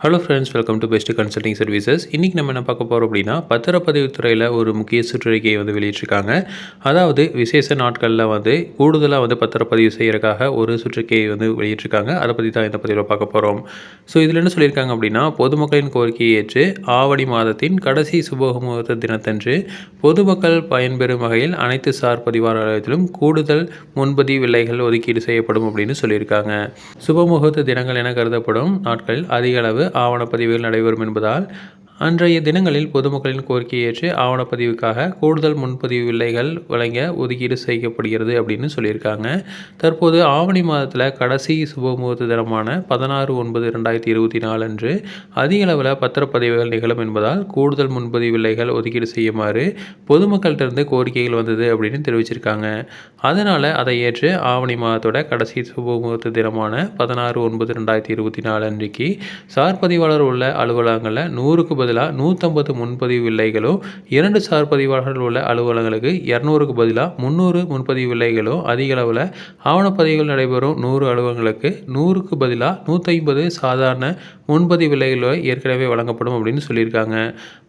Hello friends welcome to best consulting services இன்றைக்கி நம்ம என்ன பார்க்க போகிறோம் அப்படின்னா பத்திரப்பதிவு துறையில் ஒரு முக்கிய சுற்றறிக்கையை வந்து வெளியிட்டிருக்காங்க. அதாவது விசேஷ நாட்களில் வந்து கூடுதலாக வந்து பத்திரப்பதிவு செய்கிறக்காக ஒரு சுற்றறிக்கையை வந்து வெளியிட்டிருக்காங்க. அதை பற்றி தான் இந்த பதிவில் பார்க்க போகிறோம் ஸோ இதில் என்ன சொல்லியிருக்காங்க அப்படின்னா பொதுமக்களின் கோரிக்கையை ஏற்று ஆவணி மாதத்தின் கடைசி சுபமுகூர்த்த தினத்தன்று பொதுமக்கள் பயன்பெறும் வகையில் அனைத்து சார் பதிவாளர்களும் கூடுதல் முன்பதிவு விலைகள் ஒதுக்கீடு செய்யப்படும் அப்படின்னு சொல்லியிருக்காங்க. சுபமுகூர்த்த தினங்கள் என கருதப்படும் நாட்களில் அதிக அளவு ஆவணப்பதிவுகள் நடைபெறும் என்பதால் அன்றைய தினங்களில் பொதுமக்களின் கோரிக்கையை ஏற்று ஆவணப்பதிவுக்காக கூடுதல் முன்பதிவு வில்லைகள் வழங்க ஒதுக்கீடு செய்யப்படுகிறது அப்படின்னு சொல்லியிருக்காங்க. தற்போது ஆவணி மாதத்தில் கடைசி சுபமுகூர்த்த தினமான பதினாறு ஒன்பது ரெண்டாயிரத்தி இருபத்தி நாலு அன்று அதிக அளவில் பத்திரப்பதிவுகள் நிகழும் என்பதால் கூடுதல் முன்பதிவு வில்லைகள் ஒதுக்கீடு செய்யுமாறு பொதுமக்கள்கிட்ட கோரிக்கைகள் வந்தது அப்படின்னு தெரிவிச்சிருக்காங்க. அதனால் அதை ஏற்று ஆவணி மாதத்தோட கடைசி சுபமுகூர்த்த தினமான பதினாறு ஒன்பது ரெண்டாயிரத்தி இருபத்தி நாலு அன்றைக்கு சார் பதிவாளர் உள்ள அலுவலகங்களில் நூறுக்கு பதிலாக நூற்றம்பது முன்பதிவு வில்லைகளோ இரண்டு சார் பதிவாளர்கள் உள்ள அலுவலகங்களுக்கு இரநூறுக்கு பதிலாக முந்நூறு முன்பதிவு வில்லைகளோ அதிக அளவில் ஆவணப்பதிவுகள் நடைபெறும் நூறு அலுவலகங்களுக்கு நூறுக்கு பதிலாக நூற்றி சாதாரண முன்பதிவு வில்லைகளும் ஏற்கனவே வழங்கப்படும் அப்படின்னு சொல்லியிருக்காங்க.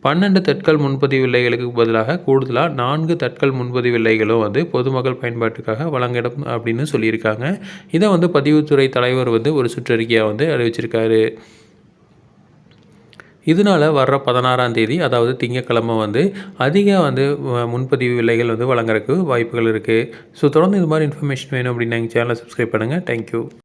பன்னெண்டு தட்கல் முன்பதிவு வில்லைகளுக்கு பதிலாக கூடுதலாக நான்கு தட்கல் முன்பதிவு வில்லைகளோ வந்து பொதுமக்கள் பயன்பாட்டுக்காக வழங்கிடும் அப்படின்னு சொல்லியிருக்காங்க. இதை வந்து பதிவுத்துறை தலைவர் வந்து ஒரு சுற்றறிக்கையாக வந்து அறிவிச்சிருக்காரு. இதனால் வர்ற பதினாறாம் தேதி அதாவது திங்கக்கிழமை வந்து அதிக வந்து முன்பதிவு விலைகள் வந்து வழங்குறதுக்கு வாய்ப்புகள் இருக்குது ஸோ தொடர்ந்து இது மாதிரி இன்ஃபர்மேஷன் வேணும் அப்படின்னா எங்கள் சேனலை சப்ஸ்கிரைப் பண்ணுங்கள் தேங்க்யூ